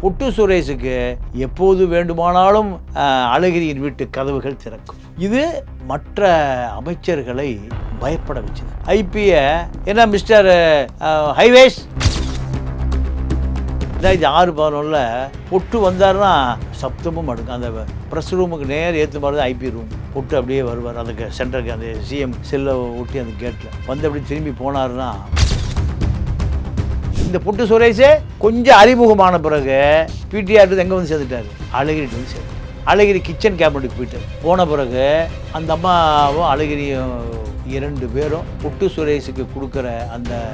பொட்டு சுரேஷுக்கு எப்போது வேண்டுமானாலும் அழகிரியின் வீட்டு கதவுகள் திறக்கும். இது மற்ற அமைச்சர்களை பயப்பட வச்சது. ஐபிய என்ன மிஸ்டர் ஹைவேஸ்? ரெண்டாயிரத்தி ஆறு பதினொன்றில் பொட்டு வந்தாருன்னா சப்தமும் அடுக்கும். அந்த ப்ரெஸ் ரூமுக்கு நேர் ஏற்று மாதிரி ஐபி ரூம் பொட்டு அப்படியே வருவார். அதுக்கு சென்டருக்கு அந்த சிஎம் செல்லை ஒட்டி அந்த கேட்டில் வந்து அப்படி திரும்பி போனாருன்னா இந்த புட்டு சுரேஷே கொஞ்சம் அறிமுகமான பிறகு பிடிஆர் எங்கே வந்து சேர்ந்துட்டாரு? அழகிரி வந்து சேர்ந்து. அழகிரி கிச்சன் கேபினட்டுக்கு போயிட்டார். போன பிறகு அந்த அம்மாவும் அழகிரியும் இரண்டு பேரும் புட்டு சுரேஷுக்கு கொடுக்குற அந்த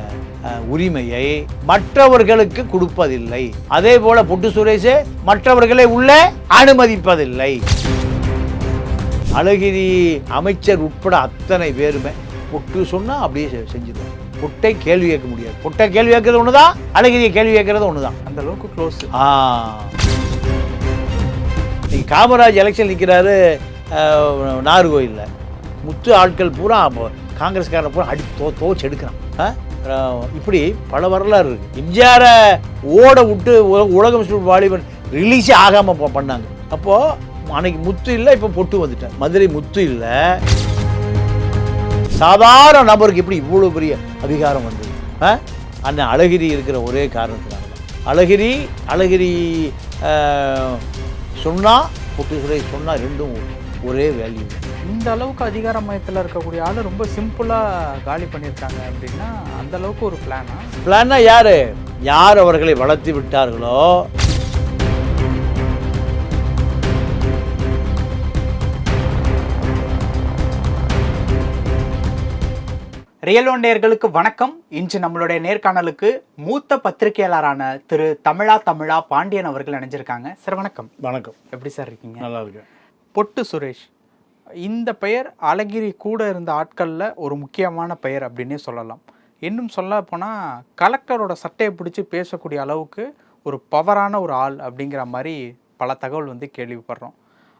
உரிமையை மற்றவர்களுக்கு கொடுப்பதில்லை. அதே போல புட்டு சுரேஷே மற்றவர்களை உள்ளே அனுமதிப்பதில்லை. அழகிரி அமைச்சர் உட்பட அத்தனை பேருமே புட்டு சொன்னால் அப்படியே செ- புட்டை கேள்வி கேட்க முடியாது. புட்டை கேள்வி கேட்கறது ஒண்ணுதான் அழகிரியை கேள்வி கேட்கறது ஒண்ணுதான். அந்த அளவுக்கு க்ளோஸ் ஆ. இன்னைக்கு காமராஜ் எலெக்ஷன் நிற்கிறாரு நாகர்கோயிலில் முத்து ஆட்கள் பூரா அப்போ காங்கிரஸ்காரன் பூரா அடி தோ தோச்சு எடுக்கிறான். இப்படி பல வரலாறு இருக்கு. எம்ஜிஆரை ஓட விட்டு உல- உலகம் சுற்றும் வாலிபன் ரிலீஸே ஆகாமல் பண்ணாங்க. அப்போது அன்னைக்கு முத்து இல்லை இப்போ பொட்டு வந்துட்டேன் மதுரை முத்து இல்லை. சாதாரண நபருக்கு எப்படி இவ்வளோ பெரிய அதிகாரம் வந்தது. ஆ? அண்ணன் அழகிரி இருக்கிற ஒரே காரணத்தினால தான். அழகிரி அழகிரி சொன்னால் பொட்டு சுரேஷ் சொன்னால் ரெண்டும் ஒரே வேல்யூ இந்த அளவுக்கு அதிகார மையத்தில் இருக்கக்கூடிய ஆள் ரொம்ப சிம்பிளாக காலி பண்ணியிருக்காங்க அப்படின்னா அந்த அளவுக்கு ஒரு பிளானா பிளான்னா யார்? யார் அவர்களை வளர்த்து விட்டார்களோ ரியல் ஒன் நேயர்களுக்கு வணக்கம். இன்று நம்மளுடைய நேர்காணலுக்கு மூத்த பத்திரிகையாளரான திரு தமிழா தமிழா பாண்டியன் அவர்கள் இணைஞ்சிருக்காங்க. சார் வணக்கம். வணக்கம். எப்படி சார் இருக்கீங்க? நல்லா இருக்கு பொட்டு சுரேஷ் இந்த பெயர் அழகிரி கூட இருந்த ஆட்களில் ஒரு முக்கியமான பெயர் அப்படின்னே சொல்லலாம். இன்னும் சொல்ல போனால் கலெக்டரோட சட்டையை பிடிச்சி பேசக்கூடிய அளவுக்கு ஒரு பவரான ஒரு ஆள் அப்படிங்கிற மாதிரி பல தகவல் வந்து கேள்விப்படுறோம்.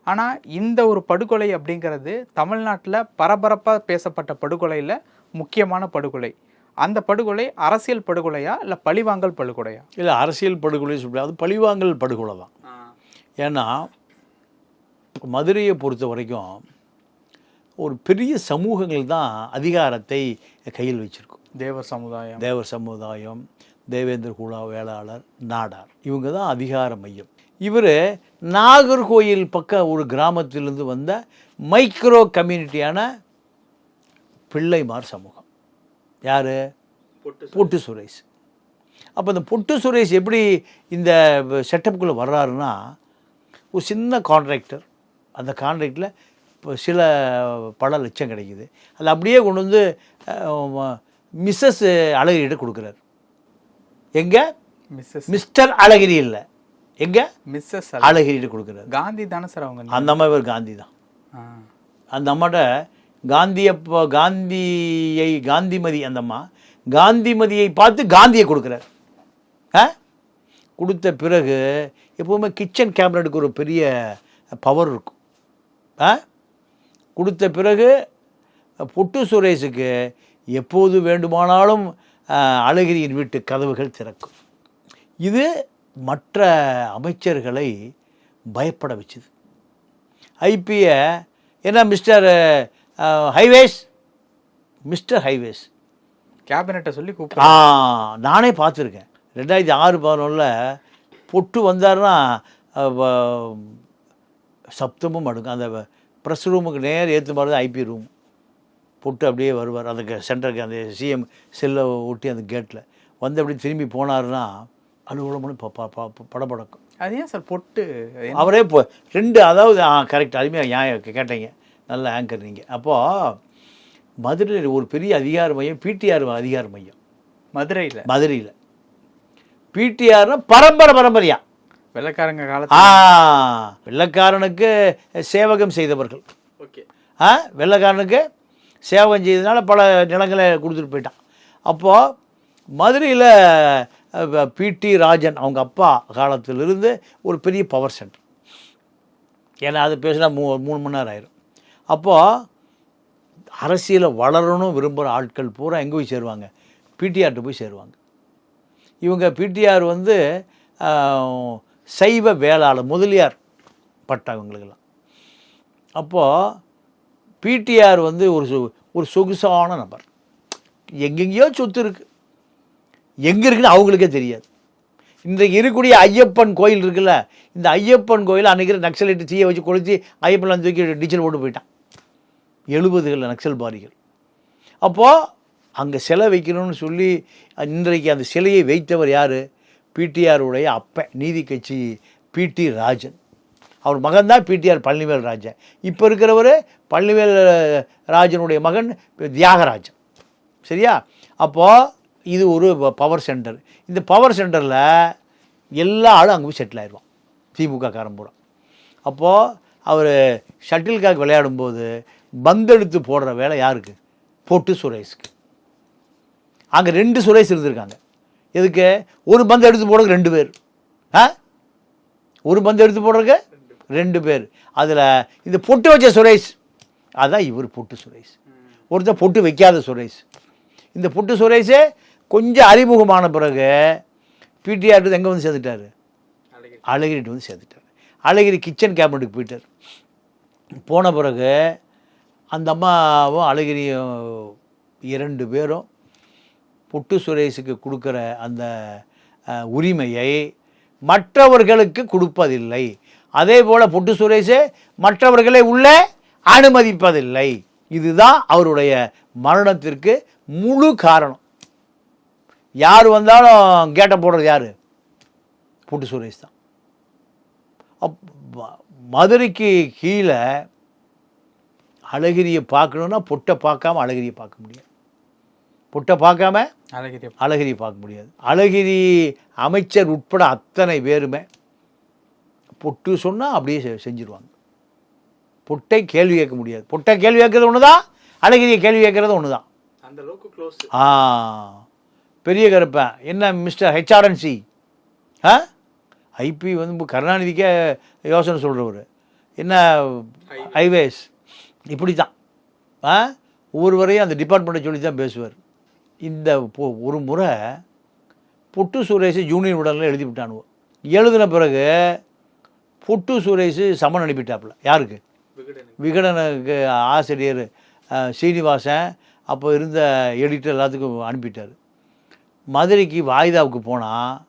ஆனால் இந்த ஒரு படுகொலை அப்படிங்கிறது தமிழ்நாட்டில் பரபரப்பாக பேசப்பட்ட படுகொலையில் முக்கியமான படுகொலை. அந்த படுகொலை அரசியல் படுகொலையா இல்லை பழிவாங்கல் படுகொலையா? இல்லை அரசியல் படுகொலை சொல்ல அது பழிவாங்கல் படுகொலை தான். ஏன்னா மதுரையை பொறுத்த வரைக்கும் ஒரு பெரிய சமூகங்கள் தான் அதிகாரத்தை கையில் வச்சிருக்கும். தேவர் சமுதாயம். தேவர் சமுதாயம் தேவேந்திர குலா வேளாளர் நாடார் இவங்க தான் அதிகார மையம். இவர் நாகர்கோயில் பக்கம் ஒரு கிராமத்திலிருந்து வந்த மைக்ரோ கம்யூனிட்டியான பிள்ளைமார் சமூகம். யார்? பொட்டு சுரேஷ். அப்போ இந்த பொட்டு சுரேஷ் எப்படி இந்த செட்டப்புக்குள்ளே வர்றாருன்னா ஒரு சின்ன கான்ட்ராக்டர் அந்த கான்ட்ராக்டில் இப்போ சில பல லட்சம் கிடைக்குது. அது அப்படியே கொண்டு வந்து மிஸ்ஸஸ் அழகிரிகிட்ட கொடுக்குறாரு. எங்கே? மிஸ்ஸஸ் மிஸ்டர் அழகிரி இல்லை. எங்கே? மிஸ்ஸஸ் அழகிரிகிட்ட கொடுக்குறாரு. காந்தி தானே சார் அவங்க அந்த அம்மா இவர் காந்தி தான். அந்த அம்மாட்ட காந்தியை காந்தியை காந்திமதி அந்தம்மா காந்திமதியை பார்த்து காந்தியை கொடுக்குறார். ஆ? கொடுத்த பிறகு எப்போவுமே கிச்சன் கேபினட்டுக்கு ஒரு பெரிய பவர் இருக்கும். ஆ? கொடுத்த பிறகு பொட்டு சுரேஷுக்கு எப்போது வேண்டுமானாலும் அழகிரியின் வீட்டு கதவுகள் திறக்கும். இது மற்ற அமைச்சர்களை பயப்பட வச்சுது. ஐபிஏ என்ன மிஸ்டர் ஹைவேஸ் மிஸ்டர் ஹைவேஸ் கேபினட்டை சொல்லி ஆ கூப்பிட்டு நானே பார்த்துருக்கேன். ரெண்டாயிரத்தி ஆறு பதினொன்றில் பொட்டு வந்தாருன்னா சப்தமும் அடுக்கும். அந்த ப்ரெஸ் ரூமுக்கு நேர் ஏற்று மாதிரி ஐபி ரூம் பொட்டு அப்படியே வருவார். அதுக்கு சென்டருக்கு அந்த சிஎம் செல்லை ஒட்டி அந்த கேட்டில் வந்து அப்படி திரும்பி போனாருன்னா அலுவலகம்னு ப ப- ப- படபடக்கும். அது ஏன் சார் பொட்டு? அவரே இப்போ ரெண்டு அதாவது ஆ கரெக்ட் அருமையாக நியாயம் கேட்டீங்க. நல்ல ஆங்கர் நீங்கள் அப்போது மதுரையில் ஒரு பெரிய அதிகார மையம் பிடிஆர் அதிகார மையம். மதுரையில்? மதுரையில். பிடிஆர்னா பரம்பரை பரம்பரையா. வெள்ளக்காரங்க ஆ காலத்துல வெள்ளக்காரனுக்கு சேவகம் செய்தவர்கள். ஓகே. ஆ வெள்ளக்காரனுக்கு சேவகம் செய்ததுனால பல நிலங்களை கொடுத்துட்டு போயிட்டான். அப்போது மதுரையில் பிடி ராஜன் அவங்க அப்பா காலத்திலிருந்து ஒரு பெரிய பவர் சென்டர் ஏன்னா அது பேசினா மூ மூணு மணி நேரம் ஆயிரும். அப்போது அரசியலை வளரணும் விரும்புகிற ஆட்கள் பூரா எங்கே போய் சேருவாங்க? பிடிஆர்கிட்ட போய் சேருவாங்க. இவங்க பிடிஆர் வந்து சைவ வேளாளர் முதலியார் பட்டா இவங்களுக்கெல்லாம் அப்போது பிடிஆர் வந்து ஒரு சு ஒரு சொகுசான நபர். எங்கெங்கேயோ சொத்து இருக்குது எங்கே இருக்குன்னு அவங்களுக்கே தெரியாது. இன்றைக்கு இருக்கக்கூடிய ஐயப்பன் கோயில் இருக்குல்ல இந்த ஐயப்பன் கோயில் அன்றைக்கி நக்சலைட்டு தீயை வச்சு கொளுத்தி ஐயப்பன்லாம் தூக்கி டீச்சல் போட்டு போயிட்டான். எழுபதுகளில் நக்சல்பாரிகள் அப்போது அங்கே சிலை வைக்கணும்னு சொல்லி இன்றைக்கு அந்த சிலையை வைத்தவர் யார்? பிடிஆருடைய அப்பன் நீதி கட்சி பிடி ராஜன். அவர் மகன் தான் பிடிஆர் பழனிவேல் ராஜன். இப்போ இருக்கிறவர் பழனிவேல் ராஜனுடைய மகன் தியாகராஜன். சரியா? அப்போது இது ஒரு பவர் சென்டர் இந்த பவர் சென்டரில் எல்லா ஆளும் அங்கே போய் செட்டில் ஆயிடுவான் திமுக காரன் அப்போது அவர் ஷட்டில் காக் விளையாடும்போது பந்தெடுத்து போடுற வேலை யாருக்கு? பொட்டு சுரேஷ்க்கு. அங்கே ரெண்டு சுரேஷ் இருந்திருக்காங்க. எதுக்கு? ஒரு பந்து எடுத்து போடுறதுக்கு ரெண்டு பேர். ஆ? ஒரு பந்து எடுத்து போடுறதுக்கு ரெண்டு பேர். அதில் இந்த பொட்டு வச்ச சுரேஷ் அதான் இவர் பொட்டு சுரேஷ். ஒருத்தர் பொட்டு வைக்காத சுரேஷ். இந்த பொட்டு சுரேஷே கொஞ்சம் அறிமுகமான பிறகு பிடிஆர் எங்கே வந்து சேர்ந்துட்டாரு? அழகிரிட்டு வந்து சேர்த்துட்டார் அழகிரி கிச்சன் கேபினட்டுக்கு போயிட்டார். போன பிறகு அந்த அம்மாவும் அழகிரியும் இரண்டு பேரும் புட்டு சுரேஷுக்கு கொடுக்குற அந்த உரிமையை மற்றவர்களுக்கு கொடுப்பதில்லை. அதே போல் புட்டு சுரேஷே மற்றவர்களை உள்ளே அனுமதிப்பதில்லை. இதுதான் அவருடைய மரணத்திற்கு முழு காரணம். யார் வந்தாலும் கேட்டை போடுறது யார்? புட்டு சுரேஷ் தான். மதுரைக்கு கீழே அழகிரியை பார்க்கணுன்னா பொட்டை பார்க்காம அழகிரியை பார்க்க முடியாது. பொட்டை பார்க்காம அழகிரி. அழகிரியை பார்க்க முடியாது. அழகிரி அமைச்சர் உட்பட அத்தனை பேருமே பொட்டு சொன்னால் அப்படியே செ- செஞ்சிருவாங்க. பொட்டை கேள்வி கேட்க முடியாது. பொட்டை கேள்வி கேட்கறது ஒன்று தான் அழகிரியை கேள்வி கேட்கறது ஒன்று தான் அந்த அளவுக்கு க்ளோஸ் ஆ பெரிய கருப்பன் என்ன மிஸ்டர் ஹெச்ஆர்என்சி ஆ? ஐபி வந்து கருணாநிதிக்கே யோசனை சொல்கிறவர் என்ன ஹைவேஸ் இப்படி தான் ஆ? ஒவ்வொருவரையும் அந்த டிபார்ட்மெண்ட்டை சொல்லி தான் பேசுவார். இந்த பொ- ஒரு முறை புட்டு சுரேஷ் ஜூனியர் உடலில் எழுதி விட்டானுவோம் எழுதின பிறகு புட்டு சுரேஷ் சமன் அனுப்பிட்டாப்புல. யாருக்கு? விகடனுக்கு. ஆசிரியர் சீனிவாசன் அப்போ இருந்த எடிட்டர் எல்லாத்துக்கும் அனுப்பிட்டார். மதுரைக்கு வாய்தாவுக்கு போனால்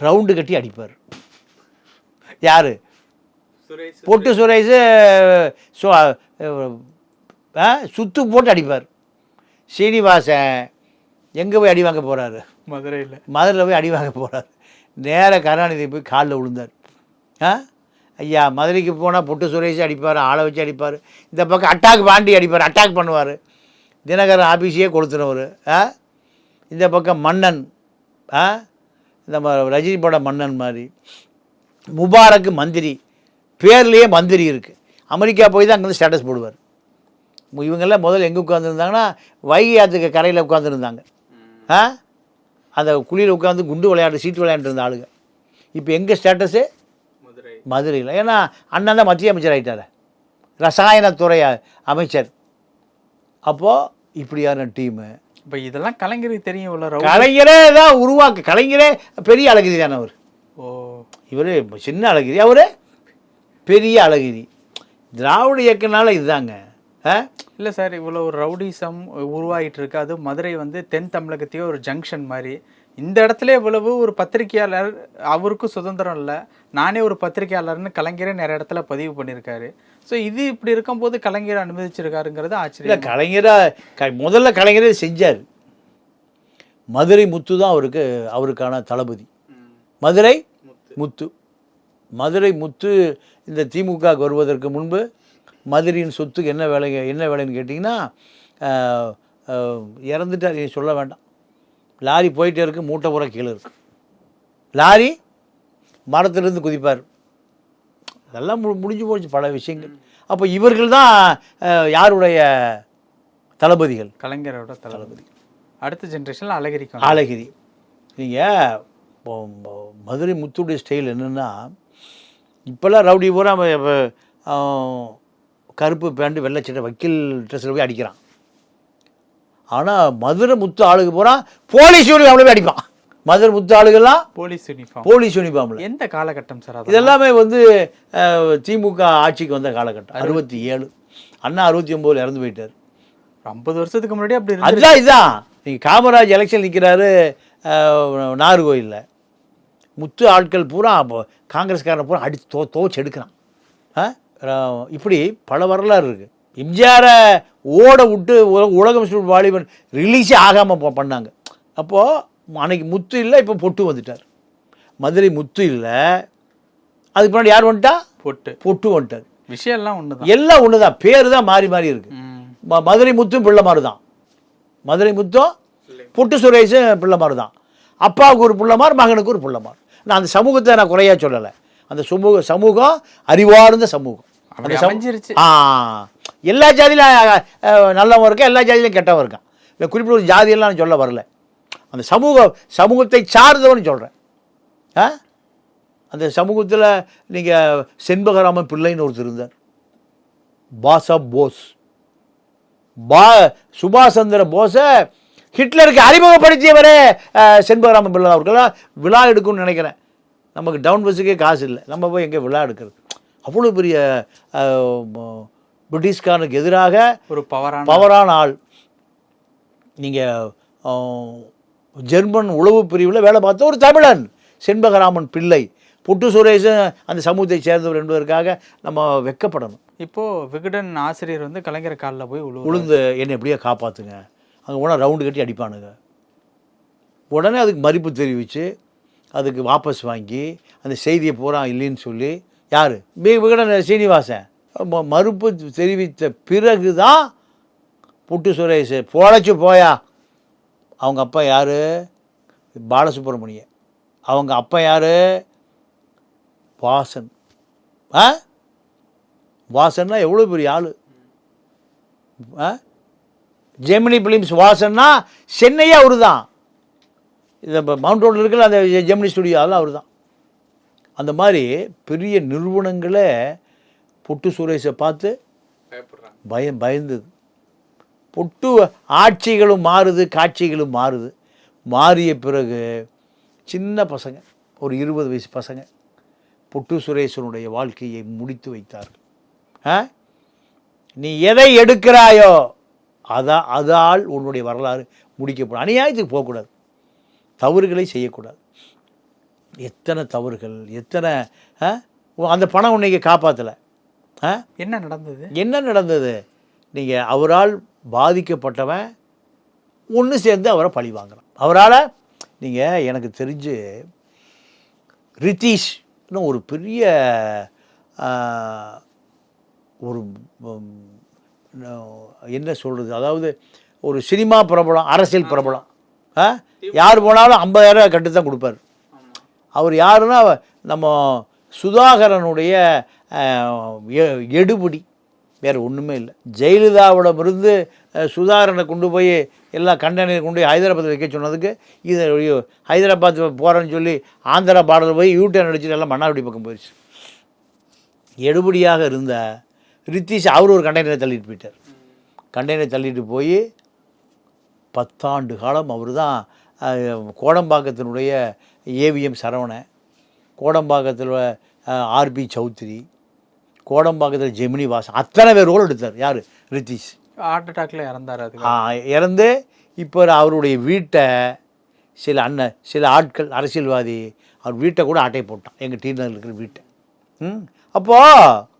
ரவுண்டு கட்டி அடிப்பார். யார்? பொட்டு சுரேஷ். சுத்து போட்டு அடிப்பார். சீனிவாசன் எங்கே போய் அடி வாங்க போகிறாரு மதுரையில். மதுரையில் போய் அடி வாங்க போகிறார் நேராக கருணாநிதி போய் காலில் விழுந்தார் ஆ? ஐயா மதுரைக்கு போனால் புட்டு சுரேஷ் அடிப்பார் ஆளை வச்சு அடிப்பார். இந்த பக்கம் அட்டாக் பாண்டி அடிப்பார் அட்டாக் பண்ணுவார். தினகரன் ஆஃபீஸையே கொடுத்துனவர் ஆ? இந்த பக்கம் மன்னன். ஆ? இந்த ம- ரஜினி பட மன்னன் மாதிரி. முபாரக்கு மந்திரி. பேர்லேயே மந்திரி இருக்குது அமெரிக்கா போய் தான் அங்கேருந்து ஸ்டேட்டஸ் போடுவார். இவங்கெல்லாம் முதல்ல எங்கே உட்காந்துருந்தாங்கன்னா வைகை ஆற்றுக்கு கரையில் உட்காந்துருந்தாங்க ஆ? அந்த குழியில் உட்காந்து குண்டு விளையாட்டு சீட்டு விளையாண்டு இருந்த ஆளுங்க. இப்போ எங்கே ஸ்டேட்டஸு மதுரை. மதுரையில். ஏன்னா அண்ணன் தான் மத்திய அமைச்சர் ஆகிட்டார் ரசாயனத்துறை அமைச்சர். அப்போது இப்படியான டீமு இப்போ இதெல்லாம் கலைஞருக்கு தெரியும் உள்ள கலைஞரே தான் உருவாக்கு. கலைஞரே பெரிய அழகிரி தானே அவர். ஓ. இவர் சின்ன அழகிரி. அவர் பெரிய அழகிரி. திராவிட இயக்கனால இதுதாங்க. ஆ? இல்லை சார் இவ்வளோ ஒரு ரவுடிசம் உருவாகிட்டு இருக்கு அது மதுரை வந்து தென் தமிழகத்தையே ஒரு ஜங்ஷன் மாதிரி. இந்த இடத்துல இவ்வளவு ஒரு பத்திரிகையாளர் அவருக்கும் சுதந்திரம் இல்லை. நானே ஒரு பத்திரிகையாளர்னு கலைஞரே நிறைய இடத்துல பதிவு பண்ணியிருக்காரு. ஸோ இது இப்படி இருக்கும்போது கலைஞர் அனுமதிச்சிருக்காருங்கிறது ஆச்சரியம். கலைஞராக க முதல்ல கலைஞரே செஞ்சார். மதுரை முத்து தான் அவருக்கு அவருக்கான தளபதி. மதுரை முத்து. மதுரை முத்து இந்த திமுக வருவதற்கு முன்பு மதுரையின் சொத்துக்கு என்ன வேலை என்ன வேலைன்னு கேட்டிங்கன்னா இறந்துட்டார் சொல்ல வேண்டாம். லாரி போயிட்டே இருக்கு மூட்டை பூரா கீழே இருக்கு. லாரி மரத்திலிருந்து குதிப்பார். அதெல்லாம் மு முடிஞ்சு போச்சு பல விஷயங்கள். அப்போ இவர்கள் தான் யாருடைய தளபதிகள்? கலைஞரோட தளபதி. அடுத்த ஜென்ரேஷனில் வந்து- ஆலகிரி நீங்கள் மதுரை முத்துடைய ஸ்டைல் என்னென்னா இப்போல்லாம் ரவுடி பூரா கருப்பு பேண்ட் வெள்ளை சட்டை வக்கீல் ட்ரெஸ்ஸில் போய் அடிக்கிறான். ஆனால் மதுரை முத்து ஆளுக்கு பூரா போலீஸ் யூனிஃபார்மில் போய் அடிப்பான். மதுரை முத்து ஆளுகள்லாம் போலீஸ் யூனிஃபார்ம் போலீஸ் யூனிஃபார்மில் எந்த காலகட்டம் சார் இதெல்லாமே வந்து திமுக ஆட்சிக்கு வந்த காலகட்டம். அறுபத்தி ஏழு. அண்ணா அறுபத்தி ஒம்போதில் இறந்து போயிட்டார். ஐம்பது வருஷத்துக்கு முன்னாடி அப்படி அதுதான் இதுதான். நீங்கள் காமராஜ் எலெக்ஷன் நிற்கிறாரு நாகர்கோயிலில் முத்து ஆட்கள் பூரா காங்கிரஸ்காரனை பூரா அடித்து தோ தோச்சு எடுக்கிறான். இப்படி பல வரலாறு இருக்குது எம்ஜிஆரை ஓட விட்டு உல- உலகம் சுற்றும் வாலிபன் ரிலீஸே ஆகாமல் பண்ணாங்க. அப்போது அன்னைக்கு முத்து இல்லை இப்போ பொட்டு வந்துட்டார். மதுரை முத்து இல்லை. அதுக்கு முன்னாடி யார் வந்துட்டா? போட்டு. பொட்டு வந்துட்டார். விஷயம் எல்லாம் ஒண்ணுதான். எல்லாம் ஒன்று தான் பேர் தான் மாறி மாறி இருக்கு. மதுரை முத்தும் பிள்ளைமாரு தான் மதுரை முத்தும் புட்டு சுரேஷும் பிள்ளைமாரு தான் அப்பாவுக்கு ஒரு பிள்ளைமார் மகனுக்கு ஒரு பிள்ளைமார் நான் அந்த சமூகத்தை நான் குறையா சொல்லலை. அந்த சமூக சமூகம் அறிவார்ந்த சமூகம். ஆ எல்லா ஜாதியிலும் நல்லவன் இருக்கான் எல்லா ஜாதியிலும் கெட்டவன் இருக்கான். இல்லை குறிப்பிட்ட ஒரு ஜாதியெல்லாம் நான் சொல்ல வரல. அந்த சமூக சமூகத்தை சார்ந்தவன் சொல்கிறேன் ஆ? அந்த சமூகத்தில் நீங்கள் செண்பகராமன் பிள்ளைன்னு ஒருத்தர் இருந்தார். Boss of Bose. பா சுபாஷ் சந்திர போஸை ஹிட்லருக்கு அறிமுகப்படுத்தியவரே அஹ், செண்பகராமன் பிள்ளை அவர்கள். விழா எடுக்கும்னு நினைக்கிறேன். நமக்கு டவுன் பஸ்ஸுக்கே காசு இல்லை. நம்ம போய் எங்கே விழா எடுக்கிறது? அவ்வளோ பெரிய பிரிட்டிஷ்காரனுக்கு எதிராக ஒரு பவரான பவரான ஆள். நீங்கள் ஜெர்மன் உளவு பிரிவில் வேலை பார்த்த ஒரு தமிழன் செண்பகராமன் பிள்ளை. புட்டு சுரேஷன் அந்த சமூகத்தை சேர்ந்தவர் என்பதற்காக நம்ம வெக்கப்படணும். இப்போ விகடன் ஆசிரியர் வந்து கலைஞர் காலில் போய் உழுவு உளுந்து என்னை எப்படியோ காப்பாற்றுங்க அங்கே போனால் ரவுண்டு கட்டி அடிப்பானுங்க. உடனே அதுக்கு மறுப்பு தெரிவித்து அதுக்கு வாபஸ் வாங்கி அந்த செய்தியை பூரா இல்லைன்னு சொல்லி யார்? விகடன் சீனிவாசன். ம- மறுப்பு தெரிவித்த பிறகு தான் புட்டு சுரேஷ் பொழைச்சு போயா. அவங்க அப்பா யார்? பாலசுப்ரமணியன். அவங்க அப்பா யார்? வாசன். ஆ? வாசன்னா எவ்வளோ பெரிய ஆள். ஆ? ஜெமினி பிலிம்ஸ் வாசன்னா சென்னையே அவரு தான் இந்த இப்போ மவுண்ட் ரோட்டில் இருக்கிற அந்த ஜெமினி ஸ்டுடியோ அதெல்லாம் அவர் தான் அந்த மாதிரி பெரிய நிறுவனங்களே புட்டு சுரேஷை பார்த்து பயம் பயந்தது. புட்டு ஆட்சிகளும் மாறுது காட்சிகளும் மாறுது. மாறிய பிறகு சின்ன பசங்க ஒரு இருபது வயசு பசங்க புட்டு சுரேஷனுடைய வாழ்க்கையை முடித்து வைத்தார்கள். நீ எதை எடுக்கிறாயோ அதான் அதால் உன்னுடைய வரலாறு முடிக்கப்படும். அநியாயத்துக்கு போகக்கூடாது. தவறுகளை செய்யக்கூடாது. எத்தனை தவறுகள் எத்தனை? அந்த பணம் உன்னைக்கு காப்பாற்றலை ஆ? என்ன நடந்தது? என்ன நடந்தது? நீங்கள் அவரால் பாதிக்கப்பட்டவன் ஒன்று சேர்ந்து அவரை பழி வாங்குறான். அவரால் நீங்கள் எனக்கு தெரிஞ்சு ரித்தீஷ்னு ஒரு பெரிய ஒரு என்ன சொல்கிறது அதாவது ஒரு சினிமா பிரபலம் அரசியல் பிரபலம். ஆ? யார் போனாலும் ஐம்பதாயிரம் கட்டு தான் கொடுப்பார். அவர் யாருன்னா நம்ம சுதாகரனுடைய எடுபிடி. வேறு ஒன்றுமே இல்லை. ஜெயலலிதாவிடமிருந்து சுதாகரனை கொண்டு போய் எல்லா கண்டெய்னர் கொண்டு போய் ஹைதராபாத் வைக்க சொன்னதுக்கு இது ஹைதராபாத் போகிறேன்னு சொல்லி ஆந்திரா பார்டர் போய் யூட்டர்ன் அடிச்சுட்டு எல்லாம் மன்னார்குடி பக்கம் போயிடுச்சு எடுபடியாக இருந்த ரித்தீஷ் அவர் ஒரு கண்டெய்னரை தள்ளிட்டு போயிட்டார். கண்டெய்னர் தள்ளிட்டு போய் பத்தாண்டு காலம் அவர் தான் கோடம்பாக்கத்தினுடைய ஏவிஎம் சரவணன் கோடம்பாக்கத்தில் ஆர்பி சௌத்ரி கோடம்பாக்கத்தில் ஜெமினி வாசன் அத்தனை பேர் ரோல் எடுத்தார். யார்? ரித்தீஷ். ஹார்ட் அட்டாக்ல இறந்தாரு இறந்து இப்போ அவருடைய வீட்டை சில அண்ணன் சில ஆட்கள் அரசியல்வாதி அவர் வீட்டை கூட ஆட்டை போட்டான். எங்கள் டீனர் இருக்கிற வீட்டை. ம் அப்போது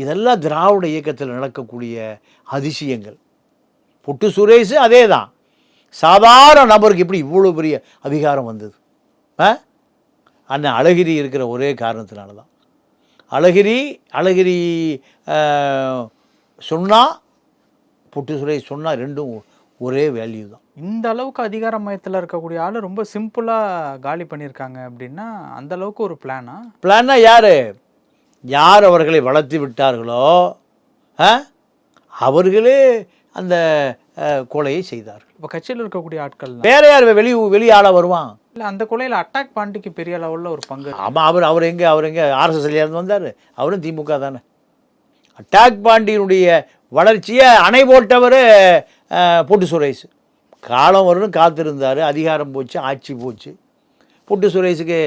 இதெல்லாம் திராவிட இயக்கத்தில் நடக்கக்கூடிய அதிசயங்கள். புட்டு சுரேஷ் அதே தான் சாதாரண நபருக்கு எப்படி இவ்வளோ பெரிய அதிகாரம் வந்தது? ஆ? அண்ணன் அழகிரி இருக்கிற ஒரே காரணத்தினால தான் அழகிரி அழகிரி சொன்னால் புட்டு சுரேஷ் சொன்னால் ரெண்டும் ஒரே வேல்யூ தான். இந்த அளவுக்கு அதிகார மையத்தில் இருக்கக்கூடிய ஆள் ரொம்ப சிம்பிளா காலி பண்ணியிருக்காங்க அப்படின்னா அந்த அளவுக்கு ஒரு பிளானா பிளான்னா யார்? யார் அவர்களை வளர்த்து விட்டார்களோ அவர்களே அந்த கொலையை செய்தார்கள். இப்போ கட்சியில் இருக்கக்கூடிய ஆட்கள் வேற யார் வெளி வெளி ஆளாக வருவான்? இல்லை அந்த கொலையில் அட்டாக் பாண்டிக்கு பெரிய லெவலில் ஒரு பங்கு ஆமாம் அவர் அவர் எங்கே அவர் எங்கே ஆர்எஸ்எஸ்ல இருந்து வந்தார். அவரும் திமுக தானே. அட்டாக் பாண்டியனுடைய வளர்ச்சியை அணை போட்டவர் பொட்டு சுரேஷ். காலம் வரும்னு காத்திருந்தார் அதிகாரம் போச்சு ஆட்சி போச்சு. புட்டு சுரேஷுக்கு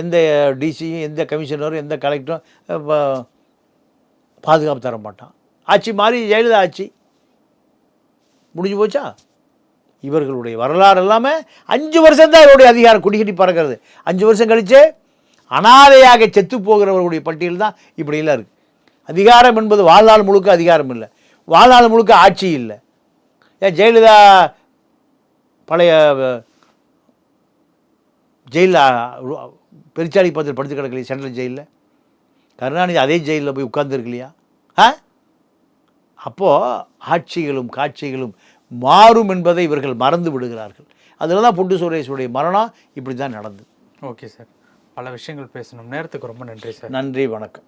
எந்த டிசியும் எந்த கமிஷனரும் எந்த கலெக்டரும் பாதுகாப்பு தர மாட்டான். ஆட்சி மாறி ஜெயலலிதா ஆட்சி. முடிஞ்சு போச்சா? இவர்களுடைய வரலாறு எல்லாமே அஞ்சு வருஷம் தான் இவருடைய அதிகாரம் குடிக்கட்டி பறக்கிறது. அஞ்சு வருஷம் கழித்து அனாதையாக செத்து போகிறவர்களுடைய பட்டியல் தான் இப்படியெல்லாம் இருக்குது அதிகாரம் என்பது வாழ்நாள் முழுக்க அதிகாரம் இல்லை. வாழ்நாள் முழுக்க ஆட்சி இல்லை. ஏன் ஜெயலலிதா பழைய ஜெயிலில் பெருச்சாளி பத்திரம் படுத்து கிடக்கலையே சென்ட்ரல் ஜெயிலில். கருணாநிதி அதே ஜெயிலில் போய் உட்கார்ந்துருக்கு இல்லையா ஆ? அப்போது ஆட்சிகளும் காட்சிகளும் மாறும் என்பதை இவர்கள் மறந்து விடுகிறார்கள். அதில் தான் புட்டு சுரேஷுடைய மரணம் இப்படி தான் நடந்தது. Okay sir. பல விஷயங்கள் பேசணும். நேரத்துக்கு ரொம்ப நன்றி சார். நன்றி வணக்கம்.